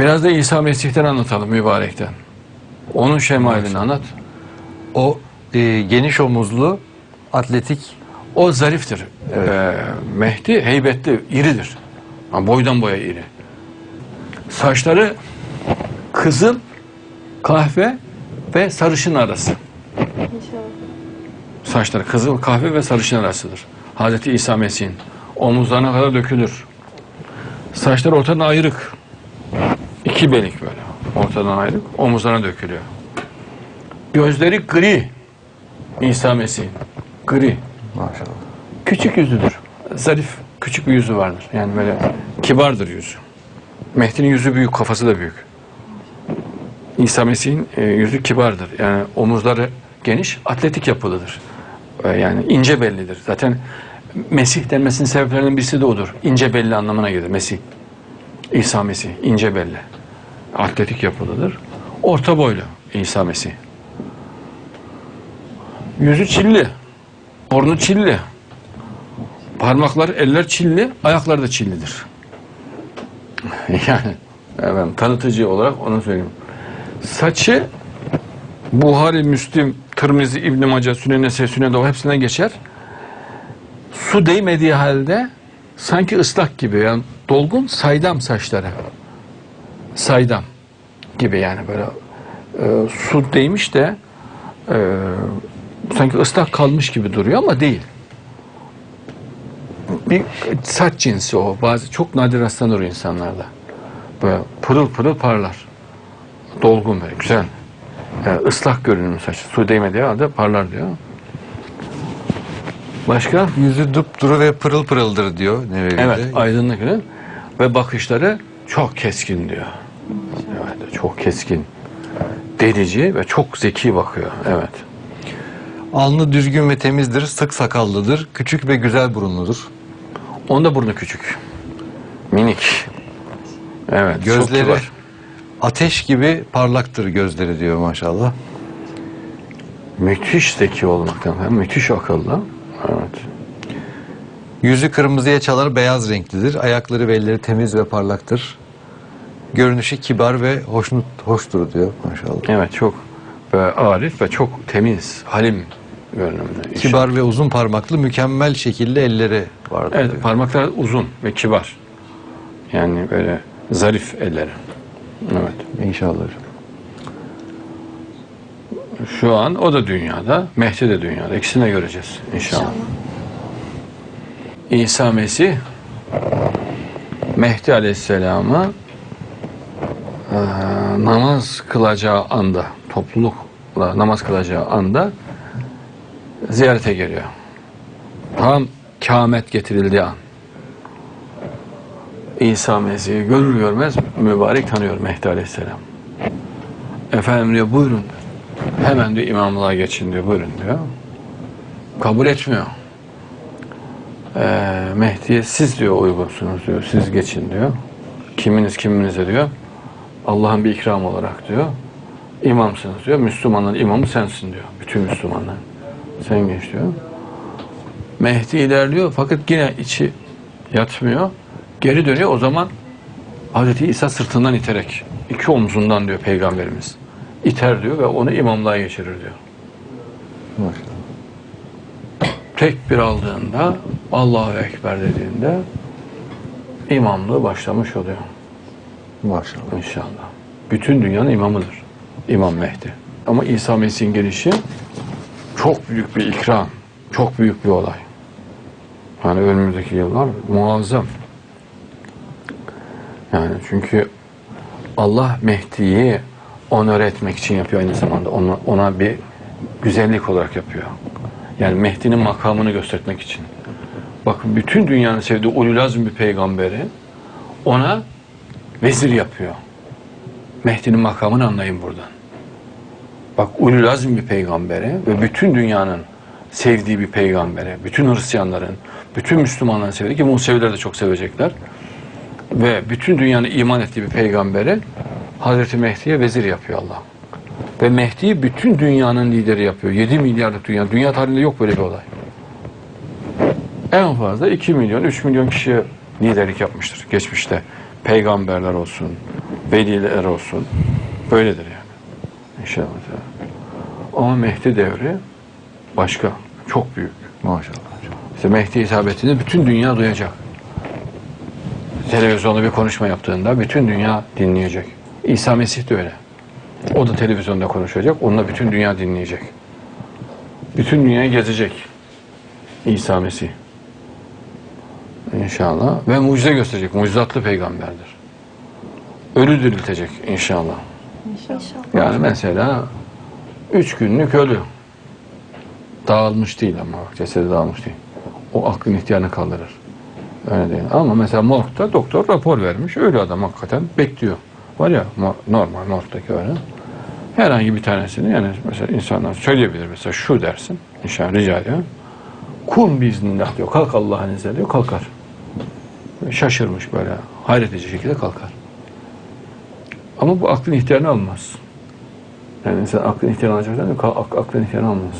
Biraz da İsa Mesih'ten anlatalım mübarekten. Onun şemalini anlat. O e, geniş omuzlu, atletik, O zariftir. Ee, Mehdi heybetli, iridir. Ha, boydan boya iri. Saçları kızıl, kahve ve sarışın arası. Saçları kızıl, kahve ve sarışın arasıdır. Hazreti İsa Mesih'in. Omuzlarına kadar dökülür. Saçları ortadan ayrık. İki belik böyle. Ortadan ayrık. Omuzlarına dökülüyor. Gözleri gri. İsa Mesih'in. Gri. maşallah. Küçük yüzlüdür. Zarif, küçük bir yüzü vardır. Yani böyle kibardır yüzü. Mehdi'nin yüzü büyük, kafası da büyük. İsa Mesih'in e, yüzü kibardır. Yani omuzları geniş, atletik yapılıdır. E, yani ince bellidir. Zaten Mesih denmesinin sebeplerinden birisi de odur. İnce belli anlamına gelir Mesih. İsa Mesih, ince belli. Atletik yapılıdır. Orta boylu İsa Mesih. Yüzü çilli. Burnu çilli. Parmaklar, eller çilli, ayakları da çillidir. yani efendim, tanıtıcı olarak onu söyleyeyim. Saçı Buhari, Müslim, Tirmizi, İbn Mace, Sünen Nese, Sünen Davu hepsinden geçer. Su değmediği halde sanki ıslak gibi yani dolgun saydam saçları. Saydam gibi yani böyle e, su değmiş de e, sanki ıslak kalmış gibi duruyor ama değil bir saç cinsi o. Bazı çok nadir rastlanır insanlarda. Böyle pırıl pırıl parlar. Dolgun böyle güzel. Yani ıslak görünüm saç. Su değmediği halde parlar diyor. Başka? Yüzü dupduru ve pırıl pırıldır diyor Nevevi'de. Evet, aydınlık. Ve bakışları çok keskin diyor. Evet, çok keskin. Delici ve çok zeki bakıyor. Evet. Alnı düzgün ve temizdir, sık sakallıdır, küçük ve güzel burunludur. Onda burnu küçük. Minik. Evet. çok Gözleri kibar. ateş gibi parlaktır gözleri diyor maşallah. Müthiş zeki olmaktan, müthiş akıllı. Evet. Yüzü kırmızıya çalar, beyaz renklidir. Ayakları ve elleri temiz ve parlaktır. Görünüşü kibar ve hoşnut, hoştur diyor maşallah. Evet çok ve arif ve çok temiz, halim görünümlü. Kibar ve uzun parmaklı, mükemmel şekilde elleri vardır Evet diyor. parmaklar uzun ve kibar. Yani böyle zarif elleri. Evet. İnşallah hocam. Şu an o da dünyada, Mehdi de dünyada. İkisini de göreceğiz inşallah. İsa Mesih Mehdi Aleyhisselam'ı eee, namaz kılacağı anda, toplulukla namaz kılacağı anda ziyarete geliyor. Tam kâmet getirildiği an. İsa Mesih'i görür görmez mübarek tanıyor Mehdi Aleyhisselam. Efendim diyor buyurun. Hemen diyor imamlığa geçin diyor buyurun diyor. Kabul etmiyor. Ee, Mehdi'ye siz diyor uygunsunuz diyor. Siz geçin diyor. Kiminiz kiminize diyor. Allah'ın bir ikram olarak diyor. İmamsınız diyor. Müslümanların imamı sensin diyor. Bütün Müslümanlar. Sen geç diyor. Mehdi ilerliyor fakat yine içi yatmıyor. Geri dönüyor o zaman Hazreti İsa sırtından iterek iki omzundan diyor peygamberimiz. iter diyor ve onu imamlığa geçirir diyor. Maşallah. Tek bir aldığında Allahu Ekber dediğinde imamlığı başlamış oluyor Maşallah. inşallah. Bütün dünyanın imamıdır. İmam Mehdi. Ama İsa Mesih'in gelişi çok büyük bir ikram. Çok büyük bir olay. Yani önümüzdeki yıllar muazzam. Yani çünkü Allah Mehdi'yi onore etmek için yapıyor aynı zamanda. Ona, ona bir güzellik olarak yapıyor. Yani Mehdi'nin makamını göstermek için. Bakın bütün dünyanın sevdiği ululazm bir peygamberi ona vezir yapıyor. Mehdi'nin makamını anlayın buradan. Bak ululazm bir peygamberi ve bütün dünyanın sevdiği bir peygamberi, bütün Hristiyanların, bütün Müslümanların sevdiği ki Museviler de çok sevecekler. Ve bütün dünyanın iman ettiği bir peygamberi Hazreti Mehdi'ye vezir yapıyor Allah. Ve Mehdi'yi bütün dünyanın lideri yapıyor. 7 milyarlık dünya. Dünya tarihinde yok böyle bir olay. En fazla 2 milyon, 3 milyon kişiye liderlik yapmıştır geçmişte. Peygamberler olsun, veliler olsun. Böyledir yani. İnşallah. Ama Mehdi devri başka. Çok büyük. Maşallah. İşte Mehdi isabetini bütün dünya duyacak. Televizyonda bir konuşma yaptığında bütün dünya dinleyecek. İsa Mesih de öyle. O da televizyonda konuşacak. Onunla bütün dünya dinleyecek. Bütün dünyayı gezecek. İsa Mesih. İnşallah. Ve mucize gösterecek. Mucizatlı peygamberdir. Ölü diriltecek inşallah. İnşallah. Yani mesela üç günlük ölü. Dağılmış değil ama bak cesedi dağılmış değil. O aklın ihtiyarını kaldırır. Öyle değil. Ama mesela morgda doktor rapor vermiş. Ölü adam hakikaten bekliyor. Var ya normal morgdaki öyle. Herhangi bir tanesini yani mesela insanlar söyleyebilir. Mesela şu dersin. İnşallah rica ediyorum. Kum biiznillah diyor. Kalk Allah'ın izniyle diyor. Kalkar. Şaşırmış böyle. Hayret edici şekilde kalkar. Ama bu aklın ihtiyarını almaz. Yani insan aklın ihtiyarını alacak. Aklın ihtiyarını almaz.